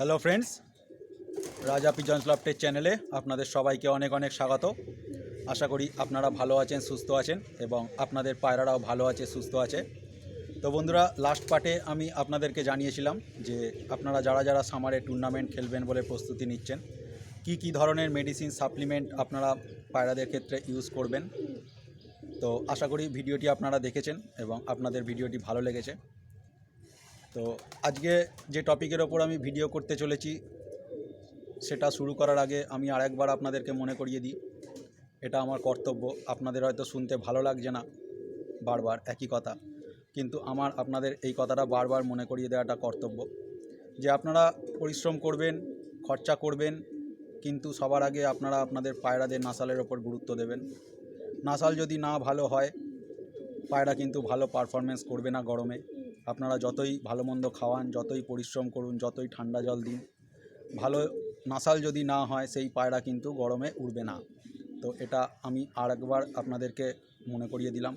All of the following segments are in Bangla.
হ্যালো ফ্রেন্ডস রাজা পিজন্স লফটের চ্যানেলে আপনাদের সবাইকে অনেক অনেক স্বাগত। আশা করি আপনারা ভালো আছেন, সুস্থ আছেন এবং আপনাদের পায়রারাও ভালো আছে, সুস্থ আছে। তো বন্ধুরা লাস্ট পার্টে আমি আপনাদেরকে জানিয়েছিলাম যে আপনারা যারা যারা সামারে টুর্নামেন্ট খেলবেন বলে প্রস্তুতি নিচ্ছেন, কি কি ধরনের মেডিসিন সাপ্লিমেন্ট আপনারা পায়রাদের ক্ষেত্রে ইউজ করবেন। তো আশা করি ভিডিওটি আপনারা দেখেছেন এবং আপনাদের ভিডিওটি ভালো লেগেছে। তো আজকে যে টপিকের ওপর আমি ভিডিও করতে চলেছি, সেটা শুরু করার আগে আমি আরেকবার আপনাদেরকে মনে করিয়ে দিই, এটা আমার কর্তব্য। আপনাদের হয়তো শুনতে ভালো লাগছে না, বারবার একই কথা। কিন্তু আমার, আপনাদের এই কথাটা বারবার মনে করিয়ে দেওয়াটা কর্তব্য। যে আপনারা পরিশ্রম করবেন, খরচা করবেন, কিন্তু সবার আগে আপনারা আপনাদের পায়রাদের নাসালের ওপর গুরুত্ব দেবেন। নাসাল যদি না ভালো হয়, পায়রা কিন্তু ভালো পারফরমেন্স করবে না গরমে। আপনারা যতই ভালো মন্দ খাওয়ান, যতই পরিশ্রম করুন, যতই ঠান্ডা জল দিন, ভালো নাসাল যদি না হয়, সেই পায়রা কিন্তু গরমে উড়বে না। তো এটা আমি আর একবার আপনাদেরকে মনে করিয়ে দিলাম।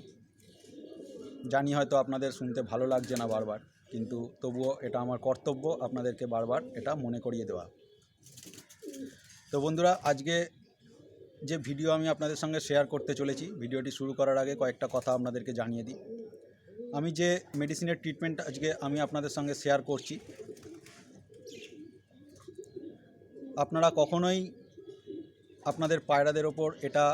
জানি হয়তো আপনাদের শুনতে ভালো লাগছে না বারবার, কিন্তু তবুও এটা আমার কর্তব্য আপনাদেরকে বারবার এটা মনে করিয়ে দেওয়া। তো বন্ধুরা, আজকে যে ভিডিও আমি আপনাদের সঙ্গে শেয়ার করতে চলেছি, ভিডিওটি শুরু করার আগে কয়েকটা কথা আপনাদেরকে জানিয়ে দিই। আমি যে মেডিসিনের ট্রিটমেন্ট আজকে আমি আপনাদের সঙ্গে শেয়ার করছি, আপনারা কখনোই আপনাদের পায়রাদের ওপর এটা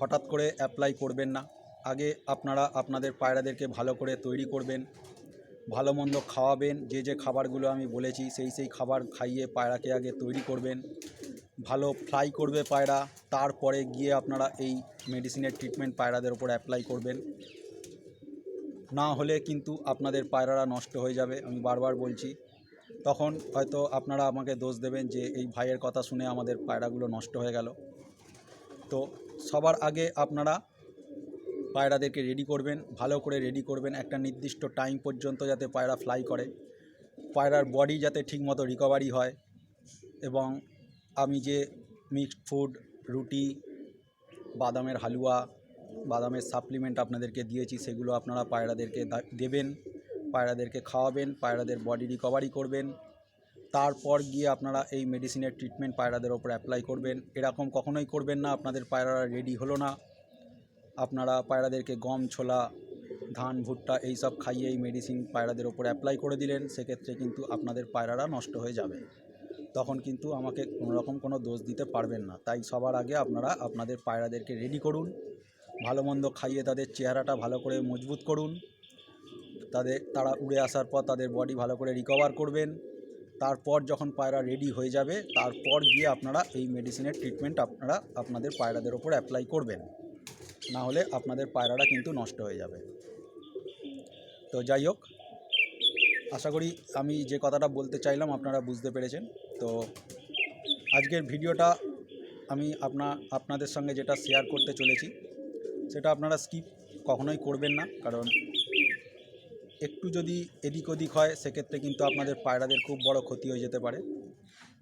হঠাৎ করে অ্যাপ্লাই করবেন না। আগে আপনারা আপনাদের পায়রাদেরকে ভালো করে তৈরি করবেন, ভালো মন্দ খাওয়াবেন, যে যে খাবারগুলো আমি বলেছি সেই সেই খাবার খাইয়ে পায়রাকে আগে তৈরি করবেন, ভালো ফ্লাই করবে পায়রা, তারপরে গিয়ে আপনারা এই মেডিসিনের ট্রিটমেন্ট পায়রাদের ওপর অ্যাপ্লাই করবেন। না হলে কিন্তু আপনাদের পায়রারা নষ্ট হয়ে যাবে, আমি বারবার বলছি। তখন হয়তো আপনারা আমাকে দোষ দেবেন যে এই ভাইয়ের কথা শুনে আমাদের পায়রাগুলো নষ্ট হয়ে গেল। তো সবার আগে আপনারা পায়রাদেরকে রেডি করবেন, ভালো করে রেডি করবেন একটা নির্দিষ্ট টাইম পর্যন্ত যাতে পায়রা ফ্লাই করে। পায়রার বডি যাতে ঠিকমতো রিকভারি হয় এবং আমি যে মিক্সড ফুড রুটি, বাদামের হালুয়া বাদামের সাপ্লিমেন্ট আপনাদেরকে দিয়েছি, সেগুলো আপনারা পায়রাদেরকে দেবেন, পায়রাদেরকে খাওয়াবেন, পায়রাদের বডি রিকভারি করবেন। তারপর গিয়ে আপনারা এই মেডিসিনের ট্রিটমেন্ট পায়রাদের ওপর অ্যাপ্লাই করবেন। এরকম কখনোই করবেন না, আপনাদের পায়রারা রেডি হলো না। আপনারা পায়রাদেরকে গম, ছোলা, ধান, ভুট্টা এই সব খাইয়ে এই মেডিসিন পায়রাদের ওপর অ্যাপ্লাই করে দিলেন, সেক্ষেত্রে কিন্তু আপনাদের পায়রারা নষ্ট হয়ে যাবে। তখন কিন্তু আমাকে কোনো রকম কোনো দোষ দিতে পারবেন না। তাই সবার আগে আপনারা আপনাদের পায়রাদেরকে রেডি করুন। ভালো মন্দ খাইয়ে তাদের চেহারাটা ভালো করে মজবুত করুন। তাদের, তারা উড়ে আসার পর তাদের বডি ভালো করে রিকভার করবেন। তারপর যখন পায়রা রেডি হয়ে যাবে, তারপর গিয়ে আপনারা এই মেডিসিনের ট্রিটমেন্ট আপনারা আপনাদের পায়রাদের ওপর অ্যাপ্লাই করবেন। না হলে আপনাদের পায়রাটা কিন্তু নষ্ট হয়ে যাবে। তো যাই হোক, আশা করি আমি যে কথাটা বলতে চাইলাম আপনারা বুঝতে পেরেছেন। তো আজকের ভিডিওটা আমি আপনা, আপনাদের সঙ্গে যেটা শেয়ার করতে চলেছি সেটা আপনারা স্কিপ কখনোই করবেন না, কারণ একটু যদি এদিক ওদিক হয়, সেক্ষেত্রে কিন্তু আপনাদের পায়রাদের খুব বড় ক্ষতি হয়ে যেতে পারে।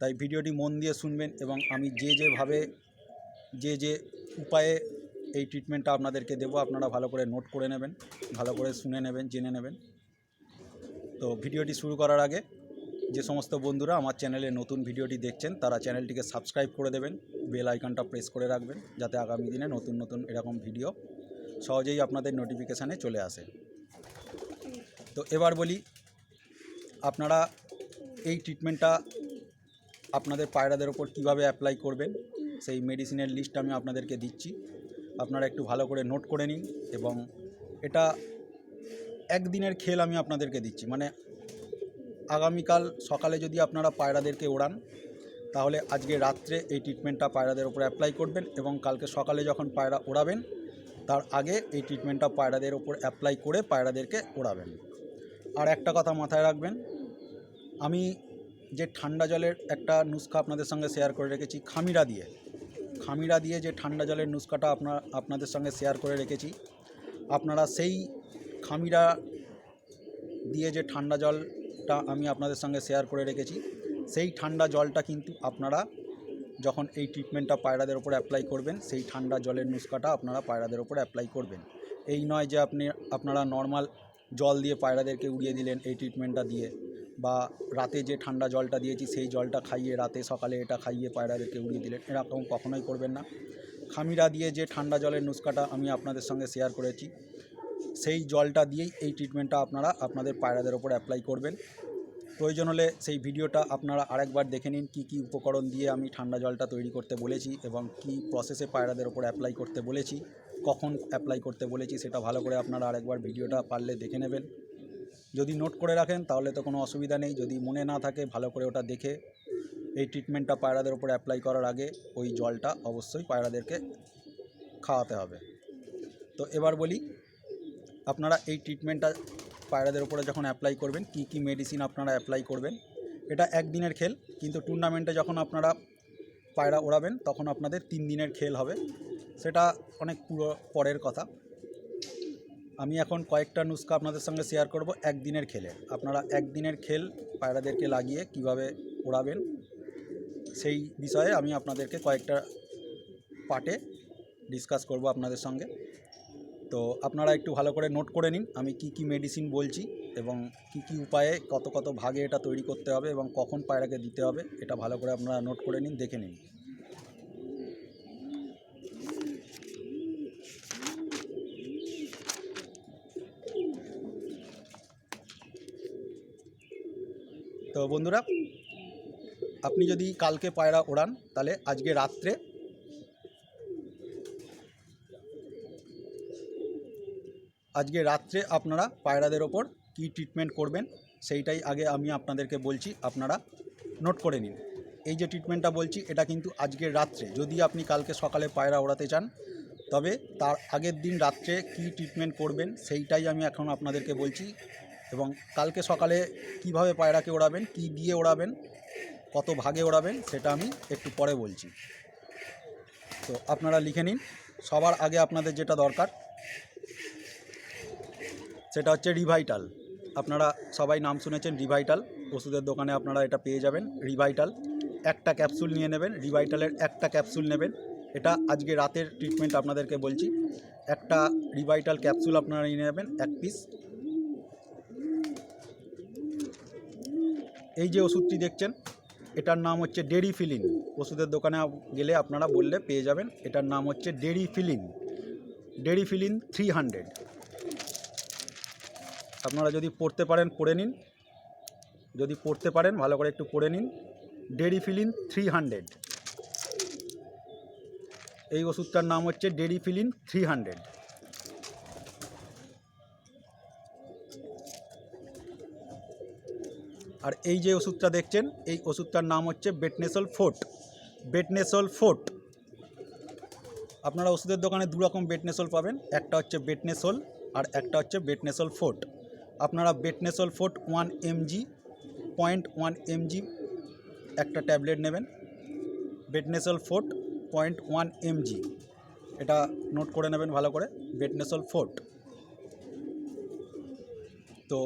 তাই ভিডিওটি মন দিয়ে শুনবেন এবং আমি যে যেভাবে যে যে উপায়ে এই ট্রিটমেন্টটা আপনাদেরকে দেবো, আপনারা ভালো করে নোট করে নেবেন, ভালো করে শুনে নেবেন, জেনে নেবেন। তো ভিডিওটি শুরু করার আগে যে সমস্ত বন্ধুরা আমার চ্যানেলে নতুন ভিডিওটি দেখছেন, তারা চ্যানেলটিকে সাবস্ক্রাইব করে দেবেন, বেল আইকনটা প্রেস করে রাখবেন, যাতে আগামী দিনে নতুন নতুন এরকম ভিডিও সহজেই আপনাদের নোটিফিকেশানে চলে আসে। তো এবার বলি, আপনারা এই ট্রিটমেন্টটা আপনাদের পায়রাদের ওপর কীভাবে অ্যাপ্লাই করবেন, সেই মেডিসিনের লিস্ট আমি আপনাদেরকে দিচ্ছি। আপনারা একটু ভালো করে নোট করে নিন এবং এটা একদিনের খেল আমি আপনাদেরকে দিচ্ছি। মানে আগামীকাল সকালে যদি আপনারা পায়রাদেরকে ওড়ান, তাহলে আজকে রাত্রে এই ট্রিটমেন্টটা পায়রাদের ওপর অ্যাপ্লাই করবেন এবং কালকে সকালে যখন পায়রা ওড়াবেন, তার আগে এই ট্রিটমেন্টটা পায়রাদের ওপর অ্যাপ্লাই করে পায়রাদেরকে ওড়াবেন। আর একটা কথা মাথায় রাখবেন, আমি যে ঠান্ডা জলের একটা নুস্খা আপনাদের সঙ্গে শেয়ার করে রেখেছি খামিরা দিয়ে। খামিরা দিয়ে যে ঠান্ডা জলের নুস্খাটা আপনার আপনাদের সঙ্গে শেয়ার করে রেখেছি, আপনারা সেই খামিরা দিয়ে যে ঠান্ডা জলটা আমি আপনাদের সঙ্গে শেয়ার করে রেখেছি। সেই ঠান্ডা জলটা কিন্তু আপনারা যখন এই ট্রিটমেন্টটা পায়রাদের ওপর অ্যাপ্লাই করবেন, সেই ঠান্ডা জলের নুস্খাটা আপনারা পায়রাদের ওপর অ্যাপ্লাই করবেন। এই নয় যে আপনি, আপনারা নর্মাল জল দিয়ে পায়রাদেরকে উড়িয়ে দিলেন এই ট্রিটমেন্টটা দিয়ে, বা রাতে যে ঠান্ডা জলটা দিয়েছি, সেই জলটা খাইয়ে রাতে সকালে এটা খাইয়ে পায়রাদেরকে উড়িয়ে দিলেন, এরকম কখনোই করবেন না। খামিরা দিয়ে যে ঠান্ডা জলের নুস্কাটা আমি আপনাদের সঙ্গে শেয়ার করেছি সেই জলটা দিয়েই এই ট্রিটমেন্টটা আপনারা আপনাদের পায়রাদের ওপর অ্যাপ্লাই করবেন। প্রয়োজন হলে সেই ভিডিওটা আপনারা আরেকবার দেখে নিন, কী কী উপকরণ দিয়ে আমি ঠান্ডা জলটা তৈরি করতে বলেছি এবং কী প্রসেসে পায়রাদের ওপর অ্যাপ্লাই করতে বলেছি, কখন অ্যাপ্লাই করতে বলেছি সেটা ভালো করে আপনারা আরেকবার ভিডিওটা পারলে দেখে নেবেন। যদি নোট করে রাখেন তাহলে তো কোনো অসুবিধা নেই, যদি মনে না থাকে ভালো করে ওটা দেখে এই ট্রিটমেন্টটা পায়রাদের ওপর অ্যাপ্লাই করার আগে ওই জলটা অবশ্যই পায়রাদেরকে খাওয়াতে হবে। তো এবার বলি আপনারা এই ট্রিটমেন্টটা পায়রাদের উপরে যখন অ্যাপ্লাই করবেন, কি কি মেডিসিন আপনারা অ্যাপ্লাই করবেন, এটা একদিনের খেল, কিন্তু টুর্নামেন্টে যখন আপনারা পায়রা ওড়াবেন, তখন আপনাদের তিন দিনের খেল হবে। সেটা অনেক পুরো পরের কথা। আমি এখন কয়েকটা নুস্খা আপনাদের সঙ্গে শেয়ার করব একদিনের খেলে। আপনারা একদিনের খেল পায়রাদেরকে লাগিয়ে কীভাবে ওড়াবেন, সেই বিষয়ে আমি আপনাদেরকে কয়েকটা পার্টে ডিসকাস করব আপনাদের সঙ্গে। তো আপনারা একটু ভালো করে নোট করে নিন, আমি কি কি মেডিসিন বলছি এবং কি কি উপায়ে কত কত ভাগে এটা তৈরি করতে হবে এবং কখন পায়রাকে দিতে হবে, এটা ভালো করে আপনারা নোট করে নিন, দেখে নিন। তো বন্ধুরা, আপনি যদি কালকে পায়রা ওড়ান, তাহলে আজকে রাত্রে আজকে রাত্রে আপনারা পায়রাদের ওপর কী ট্রিটমেন্ট করবেন, সেইটাই আগে আমি আপনাদেরকে বলছি, আপনারা নোট করে নিন। এই যে ট্রিটমেন্টটা বলছি, এটা কিন্তু আজকের রাত্রে। যদি আপনি কালকে সকালে পায়রা ওড়াতে চান, তবে তার আগের দিন রাত্রে কী ট্রিটমেন্ট করবেন, সেইটাই আমি এখন আপনাদেরকে বলছি। এবং কালকে সকালে কীভাবে পায়রাকে ওড়াবেন, কি দিয়ে ওড়াবেন, কত ভাগে ওড়াবেন, সেটা আমি একটু পরে বলছি। তো আপনারা লিখে নিন। সবার আগে আপনাদের যেটা দরকার সেটা হচ্ছে রিভাইটাল আপনারা সবাই নাম শুনেছেন রিভাইটাল ওষুধের দোকানে আপনারা এটা পেয়ে যাবেন রিভাইটাল একটা ক্যাপসুল নিয়ে নেবেন রিভাইটালের একটা ক্যাপসুল নেবেন। এটা আজকে রাতের ট্রিটমেন্ট আপনাদেরকে বলছি। একটা রিভাইটাল ক্যাপসুল আপনারা নিয়ে নেবেন, এক পিস এই যে ওষুধটি দেখছেন, এটার নাম হচ্ছে ডেরি ফিলিন ওষুধের দোকানে গেলে আপনারা বললে পেয়ে যাবেন, এটার নাম হচ্ছে Deriphyllin Deriphyllin three hundred আপনারা যদি পড়তে পারেন, পড়ে নিন। যদি পড়তে পারেন, ভালো করে একটু পড়ে নিন। Deriphyllin three hundred. এই ওষুধটার নাম হচ্ছে ডেরি ফিলিন থ্রি হান্ড্রেড। আর এই যে ওষুধটা দেখছেন, এই ওষুধটার নাম হচ্ছে বেটনেসল ফোর্ট। বেটনেসল ফোর্ট। আপনারা ওষুধের দোকানে দু রকম বেটনেসল পাবেন। একটা হচ্ছে বেটনেসল আর একটা হচ্ছে বেটনেসল ফোর্ট। আপনারা Betnesol forte one mg point one mg একটা ট্যাবলেট নেবেন। Betnesol forte point one mg এটা নোট করে নেবেন ভালো করে বেটনেসল ফোর্ট তো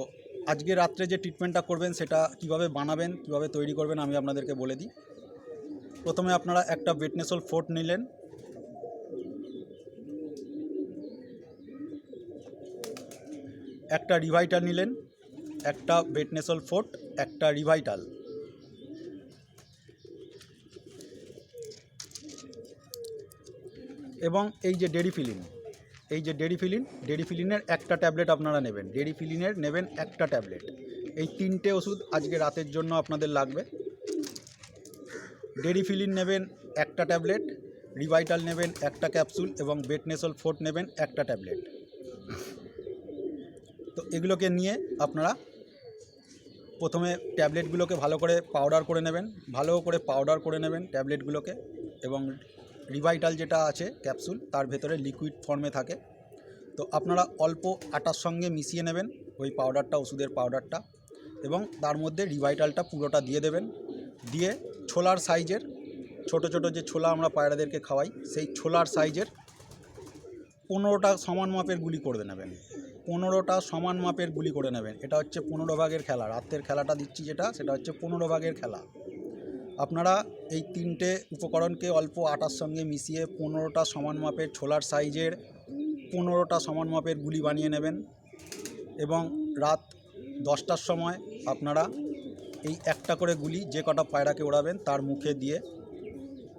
আজকে রাত্রে যে ট্রিটমেন্টটা করবেন, সেটা কীভাবে বানাবেন, কীভাবে তৈরি করবেন, আমি আপনাদেরকে বলে দিই। প্রথমে আপনারা একটা বেটনেসল ফোর্ট নিলেন একটা রিভাইটাল নিলেন, একটা বেটনেসল ফোর্ট একটা রিভাইটাল এবং এই যে ডেরিফিলিন, এই যে ডেরিফিলিন, ডেরিফিলিনের একটা ট্যাবলেট আপনারা নেবেন। ডেরিফিলিনের নেবেন একটা ট্যাবলেট। এই তিনটে ওষুধ আজকে রাতের জন্য আপনাদের লাগবে। ডেরিফিলিন নেবেন একটা ট্যাবলেট রিভাইটাল নেবেন একটা ক্যাপসুল এবং বেটনেসল ফোর্ট নেবেন একটা ট্যাবলেট। তো এগুলোকে নিয়ে আপনারা প্রথমে ট্যাবলেটগুলোকে ভালো করে পাউডার করে নেবেন, ভালো করে পাউডার করে নেবেন ট্যাবলেটগুলোকে এবং রিভাইটাল যেটা আছে ক্যাপসুল তার ভেতরে লিকুইড ফর্মে থাকে। তো আপনারা অল্প আটার সঙ্গে মিশিয়ে নেবেন ওই পাউডারটা ওষুধের পাউডারটা এবং তার মধ্যে রিভাইটালটা পুরোটা দিয়ে দেবেন। দিয়ে ছোলার সাইজের ছোট ছোট যে ছোলা আমরা পায়রাদেরকে খাওয়াই, সেই ছোলার সাইজের পনেরোটা সমান মাপের গুলি করে নেবেন। পনেরোটা সমান মাপের গুলি করে নেবেন। এটা হচ্ছে পনেরো ভাগের খেলা। রাতের খেলাটা দিচ্ছি যেটা, সেটা হচ্ছে পনেরো ভাগের খেলা। আপনারা এই তিনটে উপকরণকে অল্প আটার সঙ্গে মিশিয়ে পনেরোটা সমান মাপের ছোলার সাইজের পনেরোটা সমান মাপের গুলি বানিয়ে নেবেন এবং রাত দশটার সময় আপনারা এই একটা করে গুলি যে কটা পায়রাকে ওড়াবেন তার মুখে দিয়ে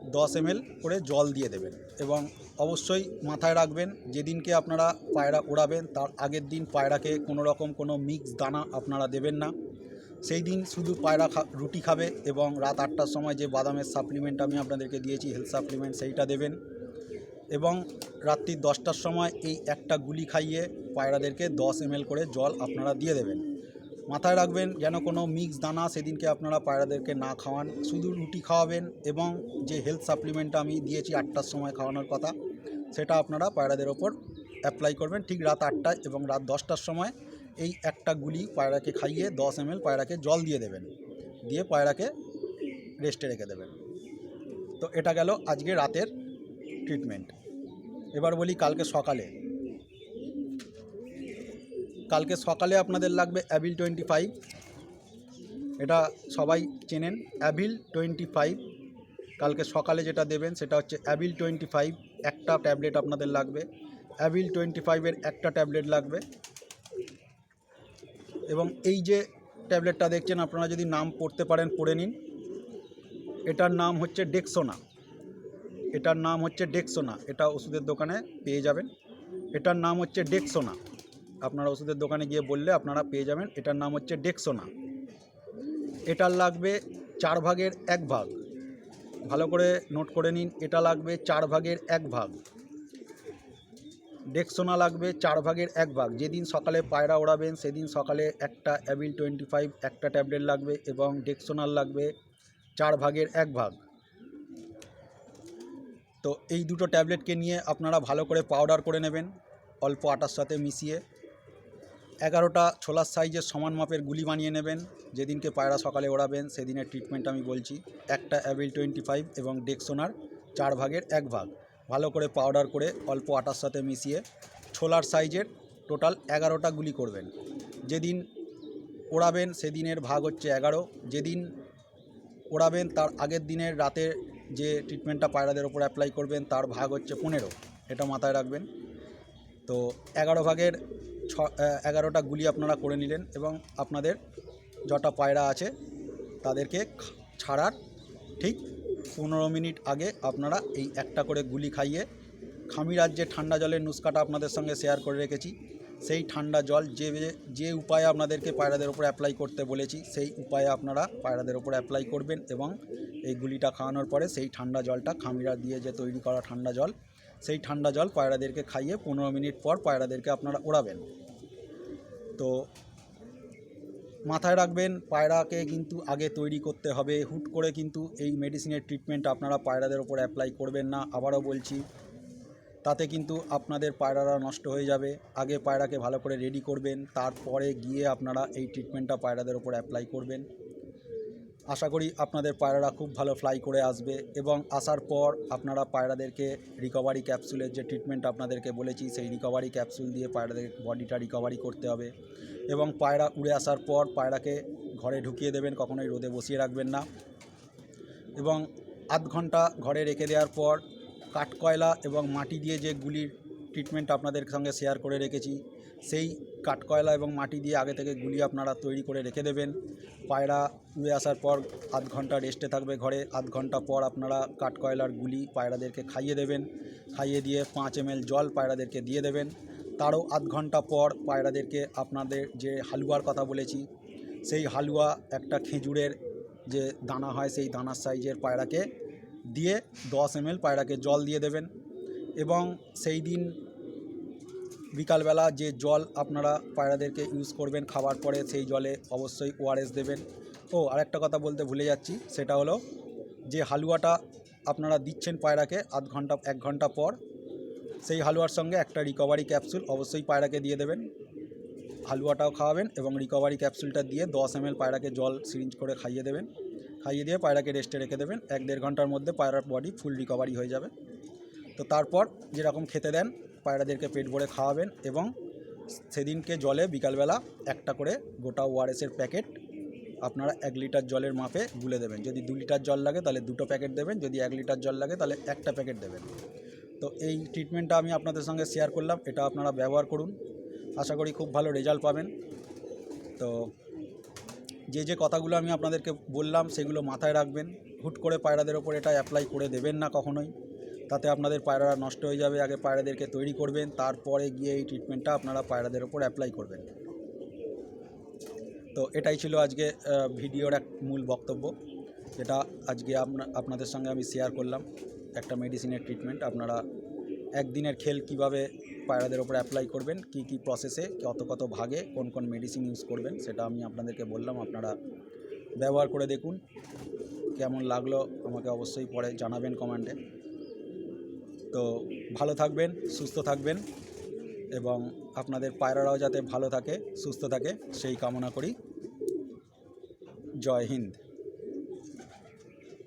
দশ এম করে জল দিয়ে দেবেন এবং অবশ্যই মাথায় রাখবেন, যেদিনকে আপনারা পায়রা ওড়াবেন, তার আগের দিন পায়রাকে কোনো রকম কোনো মিক্স দানা আপনারা দেবেন না। সেই দিন শুধু পায়রা রুটি খাবে এবং রাত আটটার সময় যে বাদামের সাপ্লিমেন্ট আমি আপনাদেরকে দিয়েছি হেলথ সাপ্লিমেন্ট সেইটা দেবেন। এবং রাত্রি দশটার সময় এই একটা গুলি খাইয়ে পায়রাদেরকে দশ এম করে জল আপনারা দিয়ে দেবেন। মাথায় রাখবেন যেন কোনো মিক্স দানা সেদিনকে আপনারা পায়রাদেরকে না খাওয়ান। শুধু রুটি খাওয়াবেন এবং যে হেলথ সাপ্লিমেন্টটা আমি দিয়েছি আটটার সময় খাওয়ানোর কথা, সেটা আপনারা পায়রাদের ওপর অ্যাপ্লাই করবেন। ঠিক রাত আটটায় এবং রাত দশটার সময় এই একটা গুলি পায়রাকে খাইয়ে দশ এম পায়রাকে জল দিয়ে দেবেন। দিয়ে পায়রাকে রেস্টে রেখে দেবেন। তো এটা গেল আজকে রাতের ট্রিটমেন্ট এবার বলি কালকে সকালে। কালকে সকালে আপনাদের লাগবে অ্যাভিল টোয়েন্টি ফাইভ এটা সবাই চেনেন অ্যাভিল টোয়েন্টি ফাইভ কালকে সকালে যেটা দেবেন সেটা হচ্ছে অ্যাভিল টোয়েন্টি ফাইভ একটা ট্যাবলেট আপনাদের লাগবে। অ্যাভিল টোয়েন্টি ফাইভের একটা ট্যাবলেট লাগবে। এবং এই যে ট্যাবলেটটা দেখছেন, আপনারা যদি নাম পড়তে পারেন, পড়ে নিন। এটার নাম হচ্ছে ডেক্সোনা এটার নাম হচ্ছে ডেক্সোনা এটা ওষুধের দোকানে পেয়ে যাবেন। এটার নাম হচ্ছে ডেক্সোনা আপনারা ওষুধের দোকানে গিয়ে বললে আপনারা পেয়ে যাবেন। এটার নাম হচ্ছে ডেক্সোনা। এটার লাগবে চার ভাগের এক ভাগ। ভালো করে নোট করে নিন, এটা লাগবে চার ভাগের এক ভাগ। ডেক্সোনা লাগবে চার ভাগের এক ভাগ। যেদিন সকালে পায়রা ওড়াবেন, সেদিন সকালে একটা অ্যাবিল টোয়েন্টি ফাইভ একটা ট্যাবলেট লাগবে এবং ডেক্সোনাল লাগবে চার ভাগের এক ভাগ। তো এই দুটো ট্যাবলেটকে নিয়ে আপনারা ভালো করে পাউডার করে নেবেন, অল্প আটার সাথে মিশিয়ে। এগারোটা ছোলার সাইজের সমান মাপের গুলি বানিয়ে নেবেন। যেদিনকে পায়রা সকালে ওড়াবেন, সেদিনের ট্রিটমেন্ট আমি বলছি। একটা অ্যাবিল টোয়েন্টি ফাইভ এবং ডেক্সোনার চার ভাগের এক ভাগ। ভালো করে পাউডার করে অল্প আটার সাথে মিশিয়ে ছোলার সাইজের টোটাল এগারোটা গুলি করবেন। যেদিন ওড়াবেন, সেদিনের ভাগ হচ্ছে এগারো। যেদিন ওড়াবেন, তার আগের দিনের রাতে যে ট্রিটমেন্টটা পায়রাদের ওপর অ্যাপ্লাই করবেন, তার ভাগ হচ্ছে পনেরো। এটা মাথায় রাখবেন। তো এগারো ভাগের ছ এগারোটা গুলি আপনারা করে নিলেন এবং আপনাদের যটা পায়রা আছে তাদেরকে ছাড়ার ঠিক পনেরো মিনিট আগে আপনারা এই একটা করে গুলি খাইয়ে খামি যে ঠান্ডা জলের নুস্কাটা আপনাদের সঙ্গে শেয়ার করে রেখেছি, সেই ঠান্ডা জল যে যে উপায়ে আপনাদেরকে পায়রাদের ওপর অ্যাপ্লাই করতে বলেছি, সেই উপায়ে আপনারা পায়রাদের ওপর অ্যাপ্লাই করবেন এবং এই গুলিটা খাওয়ানোর পরে সেই ঠান্ডা জলটা খামিরা দিয়ে যে তৈরি করা ঠান্ডা জল সেই ঠান্ডা জল পায়রাদেরকে খাইয়ে পনেরো মিনিট পর পায়রাদেরকে আপনারা ওড়াবেন। তো মাথায় রাখবেন, পায়রাকে কিন্তু আগে তৈরি করতে হবে। হুট করে কিন্তু এই মেডিসিনের ট্রিটমেন্ট আপনারা পায়রাদের ওপর অ্যাপ্লাই করবেন না, আবারও বলছি। তাতে কিন্তু আপনাদের পায়রারা নষ্ট হয়ে যাবে। আগে পায়রাকে ভালো করে রেডি করবেন, তারপরে গিয়ে আপনারা এই ট্রিটমেন্টটা পায়রাদের ওপর অ্যাপ্লাই করবেন। আশা করি আপনাদের পায়রারা খুব ভালো ফ্লাই করে আসবে এবং আসার পর আপনারা পায়রাদেরকে রিকভারি ক্যাপসুলের যে ট্রিটমেন্ট আপনাদেরকে বলেছি, সেই রিকভারি ক্যাপসুল দিয়ে পায়রাদের বডিটা রিকভারি করতে হবে এবং পায়রা উড়ে আসার পর পায়রাকে ঘরে ঢুকিয়ে দেবেন, কখনোই রোদে বসিয়ে রাখবেন না এবং আধ ঘণ্টা ঘরে রেখে দেওয়ার পর কাঠকয়লা এবং মাটি দিয়ে যে গুলির ট্রিটমেন্ট আপনাদের সঙ্গে শেয়ার করে রেখেছি সেই কাঠকয়লা এবং মাটি দিয়ে আগে থেকে গুলি আপনারা তৈরি করে রেখে দেবেন। পায়রা উড়ে আসার পর আধ ঘণ্টা রেস্টে থাকবে ঘরে। আধ ঘণ্টা পর আপনারা কাঠকয়লার গুলি পায়রাদেরকে খাইয়ে দেবেন। খাইয়ে দিয়ে পাঁচ এম জল পায়রাদেরকে দিয়ে দেবেন। তারও আধ ঘণ্টা পর পায়রাদেরকে আপনাদের যে হালুয়ার কথা বলেছি, সেই হালুয়া একটা খেজুরের যে দানা হয়, সেই দানার সাইজের পায়রাকে দিয়ে দশ এম পায়রাকে জল দিয়ে দেবেন। এবং সেই দিন বিকালবেলা যে জল আপনারা পায়রাদেরকে ইউজ করবেন খাবার পরে, সেই জলে অবশ্যই ওআরএস দেবেন। ও, আরেকটা কথা বলতে ভুলে যাচ্ছি, সেটা হলো যে হালুয়াটা আপনারা দিচ্ছেন পায়রাকে আধ ঘণ্টা, এক ঘণ্টা পর, সেই হালুয়ার সঙ্গে একটা রিকভারি ক্যাপসুল অবশ্যই পায়রাকে দিয়ে দেবেন। হালুয়াটাও খাওয়াবেন এবং রিকভারি ক্যাপসুলটা দিয়ে দশ এম এল পায়রাকে জল সিরিঞ্জ করে খাইয়ে দেবেন। খাইয়ে দিয়ে পায়রাকে রেস্টে রেখে দেবেন, এক দেড় ঘণ্টার মধ্যে পায়রার বডি ফুল রিকভারি হয়ে যাবে। তো তারপর যেরকম খেতে দেন পায়রাদেরকে পেট ভরে খাওয়াবেন এবং সেদিনকে জলে বিকালবেলা একটা করে গোটা ওআরএসের প্যাকেট আপনারা এক লিটার জলের মাপে গুলে দেবেন। যদি দু লিটার জল লাগে তাহলে দুটো প্যাকেট দেবেন, যদি এক লিটার জল লাগে তাহলে একটা প্যাকেট দেবেন। তো এই ট্রিটমেন্টটা আমি আপনাদের সঙ্গে শেয়ার করলাম, এটা আপনারা ব্যবহার করুন। আশা করি খুব ভালো রেজাল্ট পাবেন। তো যে যে কথাগুলো আমি আপনাদেরকে বললাম সেগুলো মাথায় রাখবেন। হুট করে পায়রাদের ওপর এটা অ্যাপ্লাই করে দেবেন না কখনোই। তাতে আপনাদের পায়রা নষ্ট হয়ে যাবে। আগে পায়রাদেরকে তৈরি করবেন, তারপরে গিয়ে এই ট্রিটমেন্টটা আপনারা পায়রাদের ওপর অ্যাপ্লাই করবেন। তো এটাই ছিল আজকে ভিডিওর এক মূল বক্তব্য। যেটা আজকে আপনা- আপনাদের সঙ্গে আমি শেয়ার করলাম। একটা মেডিসিনের ট্রিটমেন্ট আপনারা একদিনের খেল কীভাবে পায়রাদের ওপর অ্যাপ্লাই করবেন, কি কি প্রসেসে কত কত ভাগে, কোন কোন মেডিসিন ইউজ করবেন, সেটা আমি আপনাদেরকে বললাম। আপনারা ব্যবহার করে দেখুন, কেমন লাগল আমাকে অবশ্যই পরে জানাবেন কমেন্টে। তো ভালো থাকবেন, সুস্থ থাকবেন এবং আপনাদের পায়রারাও যাতে ভালো থাকে, সুস্থ থাকে, সেই কামনা করি। জয় হিন্দ।